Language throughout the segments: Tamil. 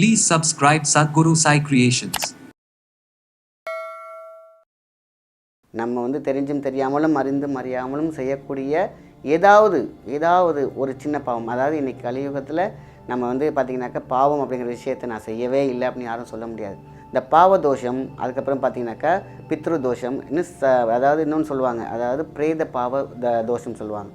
Please subscribe Sadhguru Sai Creations. நம்ம வந்து தெரிஞ்சும் தெரியாமலும் அறிந்தும் அறியாமலும் செய்யக்கூடிய ஏதாவது ஏதாவது ஒரு சின்ன பாவம். அதாவது இன்னைக்கு கலியுகத்தில் நம்ம வந்து பார்த்திங்கனாக்கா பாவம் அப்படிங்கிற விஷயத்தை நான் செய்யவே இல்லை அப்படின்னு யாரும் சொல்ல முடியாது. இந்த பாவ தோஷம் அதுக்கப்புறம் பார்த்தீங்கன்னாக்கா பித்ரு தோஷம் இன்னும் ச அதாவது இன்னொன்று சொல்லுவாங்க அதாவது பிரேத பாவ த தோஷம் சொல்லுவாங்க.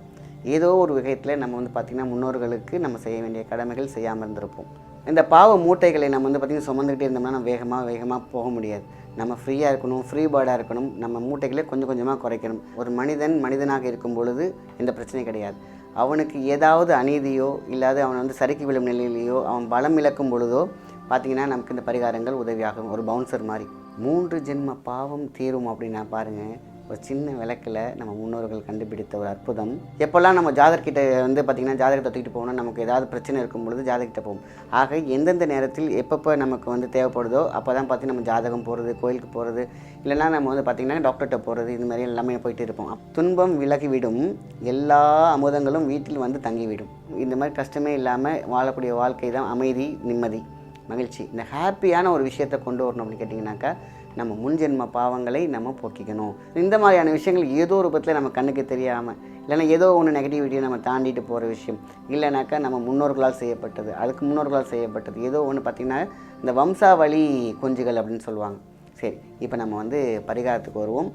ஏதோ ஒரு விதத்தில் நம்ம வந்து பார்த்திங்கன்னா முன்னோர்களுக்கு நம்ம செய்ய வேண்டிய கடமைகள் செய்யாமல் இருந்திருப்போம். இந்த பாவ மூட்டைகளை நம்ம வந்து பார்த்திங்கன்னா சுமந்துக்கிட்டே இருந்தோம்னா நம்ம வேகமாக வேகமாக போக முடியாது. நம்ம ஃப்ரீயாக இருக்கணும் ஃப்ரீ பேர்டாக இருக்கணும். நம்ம மூட்டைகளை கொஞ்சம் கொஞ்சமாக குறைக்கணும். ஒரு மனிதன் மனிதனாக இருக்கும் பொழுது இந்த பிரச்சனை கிடையாது. அவனுக்கு ஏதாவது அநீதியோ இல்லாத அவன் வந்து சறுக்கி விழும் நிலையிலேயோ அவன் பலம் இழக்கும் பொழுதோ பார்த்திங்கன்னா நமக்கு இந்த பரிகாரங்கள் உதவியாகும். ஒரு பவுன்சர் மாதிரி. மூன்று ஜென்ம பாவம் தீரும் அப்படின்னா பாருங்கள் ஒரு சின்ன விளக்கில் நம்ம முன்னோர்கள் கண்டுபிடித்த ஒரு அற்புதம். எப்போல்லாம் நம்ம ஜாதகர்கிட்ட வந்து பார்த்திங்கன்னா ஜாதகத்தை தூக்கிட்டு போகணும் நமக்கு ஏதாவது பிரச்சனை இருக்கும் பொழுது ஜாதகிட்ட போகும் ஆக எந்தெந்த நேரத்தில் எப்பப்போ நமக்கு வந்து தேவைப்படுதோ அப்போ தான் பார்த்து நம்ம ஜாதகம் போகிறது கோயிலுக்கு போகிறது இல்லைனா நம்ம வந்து பார்த்திங்கன்னா டாக்டர்கிட்ட போகிறது இது மாதிரி எல்லாமே போயிட்டு இருப்போம். துன்பம் விலகிவிடும். எல்லா அமுதங்களும் வீட்டில் வந்து தங்கிவிடும். இந்த மாதிரி கஷ்டமே இல்லாமல் வாழக்கூடிய வாழ்க்கை தான் அமைதி நிம்மதி மகிழ்ச்சி. இந்த ஹாப்பியான ஒரு விஷயத்தை கொண்டு வரணும் அப்படின்னு கேட்டிங்கனாக்கா நம்ம முன்ஜென்ம பாவங்களை நம்ம போக்கிக்கணும். இந்த மாதிரியான விஷயங்கள் ஏதோ ஒரு பத்தில் நம்ம கண்ணுக்கு தெரியாமல் இல்லைன்னா ஏதோ ஒன்று நெகட்டிவிட்டியை நம்ம தாண்டிட்டு போகிற விஷயம். இல்லைனாக்கா நம்ம முன்னோர்களால் செய்யப்பட்டது அதுக்கு முன்னோர்களால் செய்யப்பட்டது. ஏதோ ஒன்று பார்த்திங்கன்னா இந்த வம்சாவளி குஞ்சுகள் அப்படின்னு சொல்லுவாங்க. சரி இப்போ நம்ம வந்து பரிகாரத்துக்கு வருவோம்.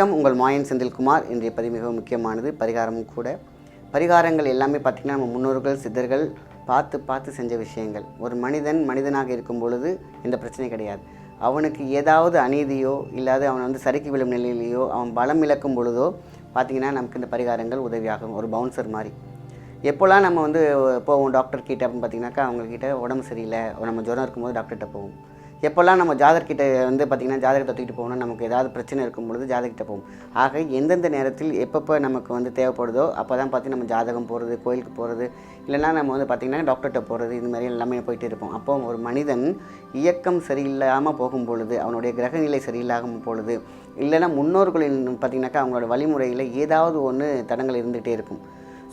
வணக்கம். உங்கள் மாயன் செந்தில்குமார். இன்றைய பதிவு மிக முக்கியமானது. பரிகாரமும் கூட. பரிகாரங்கள் எல்லாமே பார்த்திங்கன்னா நம்ம முன்னோர்கள் சித்தர்கள் பார்த்து பார்த்து செஞ்ச விஷயங்கள். ஒரு மனிதன் மனிதனாக இருக்கும் பொழுது இந்த பிரச்சனை கிடையாது. அவனுக்கு ஏதாவது அநீதியோ இல்லாத அவன் வந்து சறுக்கி விழும் நிலையிலேயோ அவன் பலம் இழக்கும் பொழுதோ பார்த்திங்கன்னா நமக்கு இந்த பரிகாரங்கள் உதவியாகும். ஒரு பவுன்சர் மாதிரி. எப்போல்லாம் நம்ம வந்து போவோம் டாக்டர் கிட்ட அப்படின்னு பார்த்தீங்கன்னாக்கா அவங்கக்கிட்ட உடம்பு சரியில்லை. நம்ம ஜுரம் இருக்கும்போது டாக்டர்கிட்ட போவோம். எப்போல்லாம் நம்ம ஜாதகர்கிட்ட வந்து பார்த்திங்கன்னா ஜாதகத்தை தூக்கிட்டு போகணும் நமக்கு ஏதாவது பிரச்சனை இருக்கும் பொழுது ஜாதகிட்ட போகும் ஆக எந்தெந்த நேரத்தில் எப்பப்போ நமக்கு வந்து தேவைப்படுதோ அப்போ தான் பார்த்து நம்ம ஜாதகம் போகிறது கோயிலுக்கு போகிறது இல்லைன்னா நம்ம வந்து பார்த்திங்கன்னா டாக்டர்கிட்ட போகிறது இது மாதிரி எல்லாமே போயிட்டு இருப்போம். அப்போ ஒரு மனிதன் இயக்கம் சரியில்லாமல் போகும் பொழுது அவனுடைய கிரகநிலை சரியில்லாமல் பொழுது இல்லைன்னா முன்னோர்களின் பார்த்திங்கனாக்கா அவங்களோட வழிமுறையில் ஏதாவது ஒன்று தடங்கள் இருந்துகிட்டே இருக்கும்.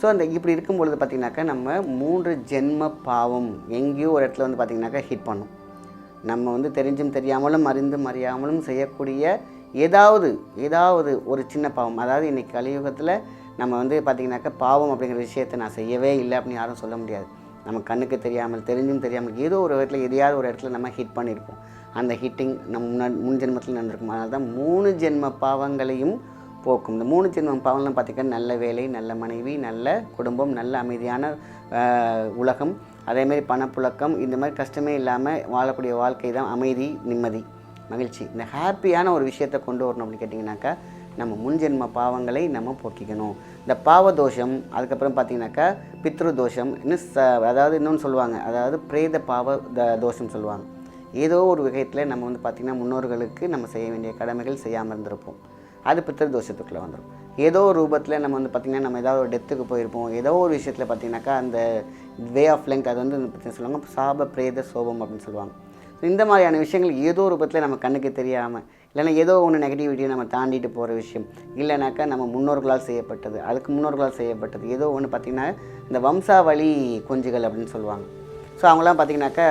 ஸோ அந்த இப்படி இருக்கும் பொழுது பார்த்திங்கனாக்கா நம்ம மூன்று ஜென்ம பாவம் எங்கேயோ ஒரு இடத்துல வந்து பார்த்திங்கனாக்கா ஹிட் பண்ணும். நம்ம வந்து தெரிஞ்சும் தெரியாமலும் அறிந்தும் அறியாமலும் செய்யக்கூடிய ஏதாவது ஏதாவது ஒரு சின்ன பாவம். அதாவது இன்றைக்கி கலியுகத்தில் நம்ம வந்து பார்த்திங்கனாக்கா பாவம் அப்படிங்கிற விஷயத்தை நான் செய்யவே இல்லை அப்படின்னு யாரும் சொல்ல முடியாது. நம்ம கண்ணுக்கு தெரியாமல் தெரிஞ்சும் தெரியாமல் ஏதோ ஒரு இடத்துல எதையாவது ஒரு இடத்துல நம்ம ஹிட் பண்ணியிருப்போம். அந்த ஹிட்டிங் நம்ம முன்னாடி முன் ஜென்மத்தில் நடந்திருக்கும். அதனால தான் மூணு ஜென்ம பாவங்களையும் போக்கும். இந்த மூணு ஜென்மம் பாவம்லாம் பார்த்திங்கன்னா நல்ல வேலை நல்ல மனைவி நல்ல குடும்பம் நல்ல அமைதியான உலகம். அதேமாரி பணப்புழக்கம் இந்த மாதிரி கஷ்டமே இல்லாமல் வாழக்கூடிய வாழ்க்கை தான் அமைதி நிம்மதி மகிழ்ச்சி. இந்த ஹாப்பியான ஒரு விஷயத்தை கொண்டு வரணும் அப்படின்னு கேட்டிங்கனாக்கா நம்ம முன்ஜென்ம பாவங்களை நம்ம போக்கிக்கணும். இந்த பாவ தோஷம் அதுக்கப்புறம் பார்த்தீங்கன்னாக்கா பித்ரு தோஷம் இன்னும் ச அதாவது இன்னொன்று சொல்லுவாங்க அதாவது பிரேத பாவ த தோஷம் சொல்லுவாங்க. ஏதோ ஒரு விதத்தில் நம்ம வந்து பார்த்திங்கன்னா முன்னோர்களுக்கு நம்ம செய்ய வேண்டிய கடமைகள் செய்யாமல் இருந்திருப்போம். அது பித்திரு தோஷத்துக்குள்ளே வந்துடும் ஏதோ ஒரு ரூபத்தில் நம்ம வந்து பார்த்திங்கன்னா நம்ம ஏதாவது ஒரு டெத்துக்கு போயிருப்போம். ஏதோ ஒரு விஷயத்தில் பார்த்திங்கனாக்கா அந்த வே ஆஃப் லெங்க் அது வந்து பற்றி சொல்லுவாங்க சாப பிரேத சோபம் அப்படின்னு சொல்லுவாங்க. இந்த மாதிரியான விஷயங்கள் ஏதோ ஒரு ரூபத்தில் நம்ம கண்ணுக்கு தெரியாமல் இல்லைன்னா ஏதோ ஒன்று நெகட்டிவிட்டியை நம்ம தாண்டிட்டு போகிற விஷயம் இல்லைனாக்கா நம்ம முன்னோர்களால் செய்யப்பட்டது அதுக்கு முன்னோர்களால் செய்யப்பட்டது. ஏதோ ஒன்று பார்த்திங்கன்னா இந்த வம்சாவளி குஞ்சுகள் அப்படின்னு சொல்லுவாங்க. ஸோ அவங்களாம் பார்த்தீங்கன்னாக்கா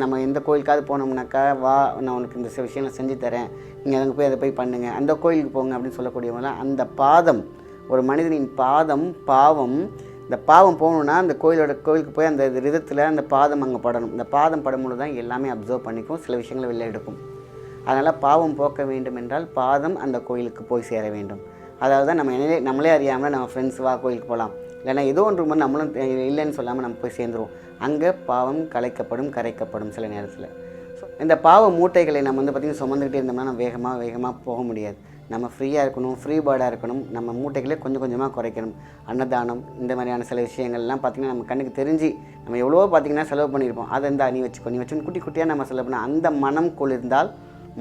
நம்ம எந்த கோயிலுக்காவது போனோம்னாக்கா வா நான் உனக்கு இந்த சில விஷயங்களை செஞ்சு தரேன் நீங்கள் அங்கே போய் அதை போய் பண்ணுங்கள் அந்த கோயிலுக்கு போங்க அப்படின்னு சொல்லக்கூடியவங்களாம் அந்த பாதம் ஒரு மனிதனின் பாதம் பாவம் இந்த பாவம் போகணுன்னா அந்த கோயிலோட கோயிலுக்கு போய் அந்த ரிதத்தில் அந்த பாதம் அங்கே படணும். இந்த பாதம் படும்பொழுது தான் எல்லாமே அப்சர்வ் பண்ணிக்கும். சில விஷயங்களை வெளில எடுக்கும். அதனால் பாவம் போக்க வேண்டும் என்றால் பாதம் அந்த கோயிலுக்கு போய் சேர வேண்டும். அதாவது தான் நம்ம என்ன நம்மளே அறியாமல் நம்ம ஃப்ரெண்ட்ஸ் வா கோயிலுக்கு போகலாம் இல்லைன்னா ஏதோ ஒன்று மாதிரி நம்மளும் இல்லைன்னு சொல்லாமல் நம்ம போய் சேர்ந்துருவோம். அங்கே பாவம் கலைக்கப்படும் கரைக்கப்படும் சில நேரத்தில். ஸோ இந்த பாவ மூட்டைகளை நம்ம வந்து பார்த்திங்கன்னா சுமந்துக்கிட்டே இருந்தோம்னா நம்ம வேகமாக வேகமாக போக முடியாது. நம்ம ஃப்ரீயாக இருக்கணும் ஃப்ரீ பேர்டாக இருக்கணும் நம்ம மூட்டைகளே கொஞ்சம் கொஞ்சமாக குறைக்கணும். அன்னதானம் இந்த மாதிரியான சில விஷயங்கள்லாம் பார்த்திங்கன்னா நம்ம கண்ணுக்கு தெரிஞ்சு நம்ம எவ்வளோ பார்த்திங்கன்னா செலவு பண்ணியிருப்போம். அதை இந்த நீ வச்சுக்கோ நீ வச்சுன்னு குட்டி குட்டியாக நம்ம செலவு பண்ண அந்த மனம் குளிர்ந்தால்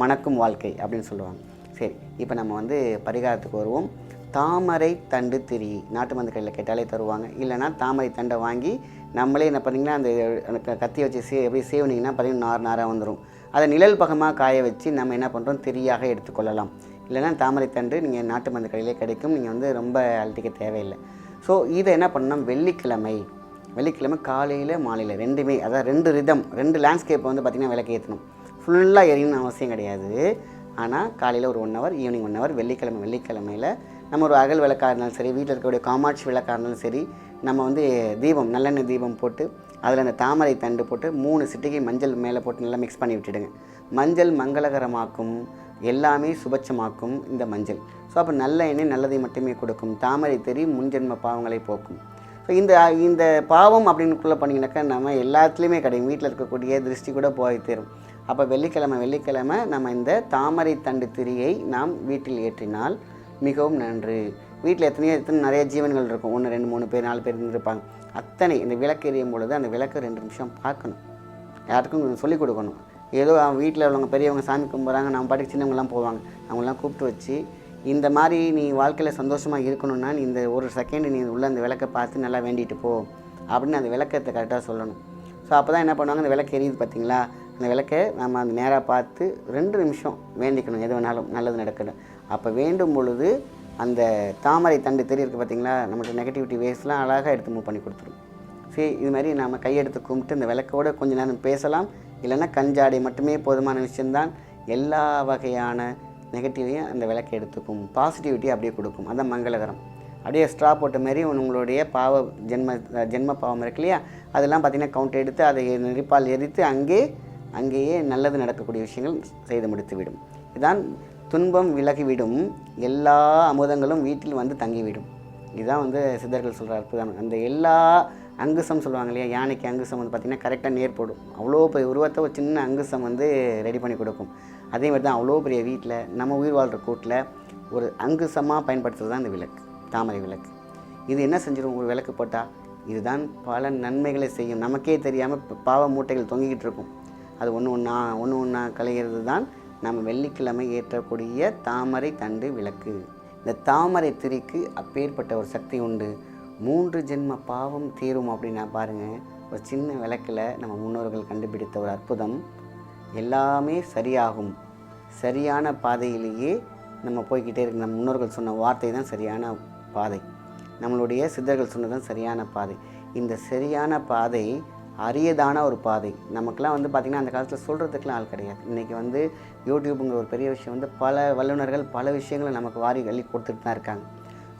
மணக்கும் வாழ்க்கை அப்படின்னு சொல்லுவாங்க. சரி இப்போ நம்ம வந்து பரிகாரத்துக்கு வருவோம். தாமரை தண்டு திரி. நாட்டு மருந்து கடையில் கேட்டாலே தருவாங்க. இல்லைனா தாமரை தண்டை வாங்கி நம்மளே என்ன பண்ணிங்கன்னா அந்த அந்த கத்தி வச்சு சே எப்படி சேவனிங்கன்னா பார்த்திங்கன்னா நார் நாராக வந்துடும் அதை நிழல் பகமாக காய வச்சு நம்ம என்ன பண்ணுறோம் திரியாக எடுத்துக்கொள்ளலாம். இல்லைன்னா தாமரைத்தண்டு நீங்கள் நாட்டு மருந்து கடையிலே கிடைக்கும். நீங்கள் வந்து ரொம்ப அழட்டிக்க தேவையில்லை. ஸோ இதை என்ன பண்ணணும்? வெள்ளிக்கிழமை. வெள்ளிக்கிழமை காலையில் மாலையில் ரெண்டுமே அதாவது ரெண்டு ரிதம் ரெண்டு லேண்ட்ஸ்கேப்பை வந்து பார்த்திங்கன்னா விளக்கு ஏற்றணும் ஃபுல்லாக எரியணும்னு அவசியம் கிடையாது. ஆனால் காலையில் ஒரு one hour evening one hour வெள்ளிக்கிழமை வெள்ளிக்கிழமையில் நம்ம ஒரு அகல் விளக்காக இருந்தாலும் சரி வீட்டில் இருக்கக்கூடிய காமாட்சி விளக்காக இருந்தாலும் சரி நம்ம வந்து தீபம் நல்லெண்ணெய் தீபம் போட்டு அதில் அந்த தாமரை தண்டு போட்டு மூணு சிட்டிகை மஞ்சள் மேலே போட்டு நல்லா மிக்ஸ் பண்ணி விட்டுடுங்க. மஞ்சள் மங்களகரமாக்கும். எல்லாமே சுபட்சமாக்கும் இந்த மஞ்சள். ஸோ அப்போ நல்ல எண்ணெய் நல்லதை மட்டுமே கொடுக்கும். தாமரை தெரி முன்ஜென்ம பாவங்களை போக்கும். ஸோ இந்த இந்த பாவம் அப்படின்னுக்குள்ளே பண்ணிங்கனாக்கா நம்ம எல்லாத்துலேயுமே கிடைக்கும். வீட்டில் இருக்கக்கூடிய திருஷ்டி கூட போய் தரும் அப்போ வெள்ளிக்கிழமை வெள்ளிக்கிழமை நம்ம இந்த தாமரை தண்டு திரியை நாம் வீட்டில் ஏற்றினால் மிகவும் நன்று. வீட்டில் எத்தனையோ எத்தனை நிறைய ஜீவன்கள் இருக்கும். ஒன்று ரெண்டு மூணு பேர் நாலு பேர் இருப்பாங்க அத்தனை இந்த விளக்கு எரியும் பொழுது அந்த விளக்கு ரெண்டு நிமிஷம் பார்க்கணும். யாருக்கும் சொல்லிக் கொடுக்கணும். ஏதோ அவன் வீட்டில் உள்ளவங்க பெரியவங்க சாமி கும்பிட்றாங்க நம்ம பாட்டுக்கு சின்னவங்கலாம் போவாங்க. அவங்களாம் கூப்பிட்டு வச்சு இந்த மாதிரி நீ வாழ்க்கையில் சந்தோஷமாக இருக்கணும்னா நீ இந்த ஒரு செகண்ட் நீ உள்ள அந்த விளக்கை பார்த்து நல்லா வேண்டிட்டு போ அப்படின்னு அந்த விளக்கத்தை கரெக்டாக சொல்லணும். ஸோ அப்போ தான் என்ன பண்ணுவாங்க? அந்த விளக்கு எரியுது பார்த்தீங்களா அந்த விளக்கை நம்ம அந்த நேராக பார்த்து ரெண்டு நிமிஷம் வேண்டிக்கணும் எது வேணாலும் நல்லது நடக்கணும் அப்போ வேண்டும் பொழுது அந்த தாமரை தண்டு தெரி இருக்குது பார்த்தீங்களா நமக்கு நெகட்டிவிட்டி வேஸ்லாம் அழகாக எடுத்து மூவ் பண்ணி கொடுத்துரும். சரி இது மாதிரி நம்ம கையெடுத்து கும்பிட்டு இந்த விளக்கோட கொஞ்ச நேரம் பேசலாம். இல்லைன்னா கஞ்சாடை மட்டுமே போதுமான விஷயம்தான் எல்லா வகையான நெகட்டிவையும் அந்த விளக்கு எடுத்துக்கும். பாசிட்டிவிட்டி அப்படியே கொடுக்கும். அதான் மங்களகரம். அப்படியே ஸ்ட்ரா போட்ட மாரி உங்களுடைய பாவ ஜென்ம ஜென்ம பாவம் இருக்கு இல்லையா? அதெல்லாம் பார்த்திங்கன்னா கவுண்ட் எடுத்து அதை நெரிப்பால் எரித்து அங்கே அங்கேயே நல்லது நடக்கக்கூடிய விஷயங்கள் செய்து முடித்துவிடும். இதுதான் துன்பம் விலகிவிடும். எல்லா அமுதங்களும் வீட்டில் வந்து தங்கிவிடும். இதுதான் வந்து சித்தர்கள் சொல்கிற அற்புதம். அந்த எல்லா அங்குசம் சொல்லுவாங்க இல்லையா? யானைக்கு அங்குசம் வந்து பார்த்திங்கன்னா கரெக்டாக நேர் போடும். அவ்வளோ பெரிய உருவத்தை ஒரு சின்ன அங்குசம் வந்து ரெடி பண்ணி கொடுக்கும். அதே மாதிரி தான் அவ்வளோ பெரிய வீட்டில் நம்ம உயிர் வாழ்கிற கூட்டில் ஒரு அங்குசமாக பயன்படுத்துறது தான் இந்த விளக்கு தாமரை விளக்கு. இது என்ன செஞ்சிடும் ஒரு விளக்கு போட்டால் இதுதான் பல நன்மைகளை செய்யும். நமக்கே தெரியாமல் பாவ மூட்டைகள் தொங்கிக்கிட்டு இருக்கும். அது ஒன்று ஒன்றா ஒன்று ஒன்றா கலைகிறது தான் நம்ம வெள்ளிக்கிழமை ஏற்றக்கூடிய தாமரை தண்டு விளக்கு. இந்த தாமரை திரிக்கு அப்பேற்பட்ட ஒரு சக்தி உண்டு. மூன்று ஜென்ம பாவம் தீரும் அப்படின்னா பாருங்கள் ஒரு சின்ன விளக்கில் நம்ம முன்னோர்கள் கண்டுபிடித்த ஒரு அற்புதம். எல்லாமே சரியாகும். சரியான பாதையிலேயே நம்ம போய்கிட்டே இருக்கு. நம்ம முன்னோர்கள் சொன்ன வார்த்தை தான் சரியான பாதை. நம்மளுடைய சித்தர்கள் சொன்னதான் சரியான பாதை. இந்த சரியான பாதை அரியதான ஒரு பாதை. நமக்கெல்லாம் வந்து பார்த்திங்கன்னா அந்த காலத்தில் சொல்கிறதுக்கெலாம் ஆள் கிடையாது. இன்றைக்கி வந்து யூடியூப்புங்கிற ஒரு பெரிய விஷயம் வந்து பல வல்லுநர்கள் பல விஷயங்களை நமக்கு வாரி அள்ளி கொடுத்துட்டு தான் இருக்காங்க.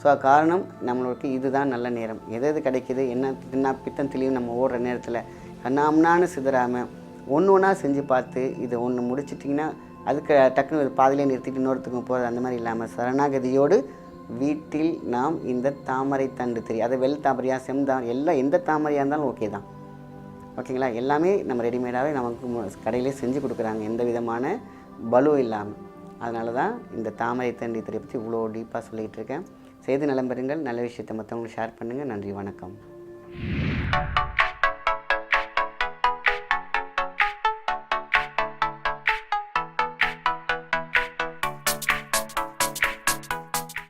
ஸோ காரணம் நம்மளுக்கு இதுதான் நல்ல நேரம். எது எது கிடைக்கிது என்ன என்ன பித்தம் தெளிவு நம்ம ஓடுற நேரத்தில் கண்ணாம்னான்னு சிதறாமல் ஒன்று ஒன்றா செஞ்சு பார்த்து இதை ஒன்று முடிச்சிட்டிங்கன்னா அதுக்கு டக்குன்னு ஒரு பாதியிலே நிறுத்திட்டு இன்னொருத்துக்கும் போகிறது அந்த மாதிரி இல்லாமல் சரணாகதியோடு வீட்டில் நாம் இந்த தாமரை தண்டு தெரியும் அதை வெள் தாமரையா செம்தாமரை எல்லாம் எந்த தாமரையாக இருந்தாலும் ஓகே தான். ஓகேங்களா எல்லாமே நம்ம ரெடிமேடாகவே நமக்கு கடையிலே செஞ்சு கொடுக்குறாங்க. எந்த விதமான பலு இல்லாமல் அதனால தான் இந்த தாமரை தண்டி திரை பற்றி இவ்வளோ டீப்பாக சொல்லிகிட்டு இருக்கேன். செய்து நலம் பெறுங்கள். நல்ல விஷயத்தை மற்றவங்களுக்கு ஷேர் பண்ணுங்கள் நன்றி வணக்கம்.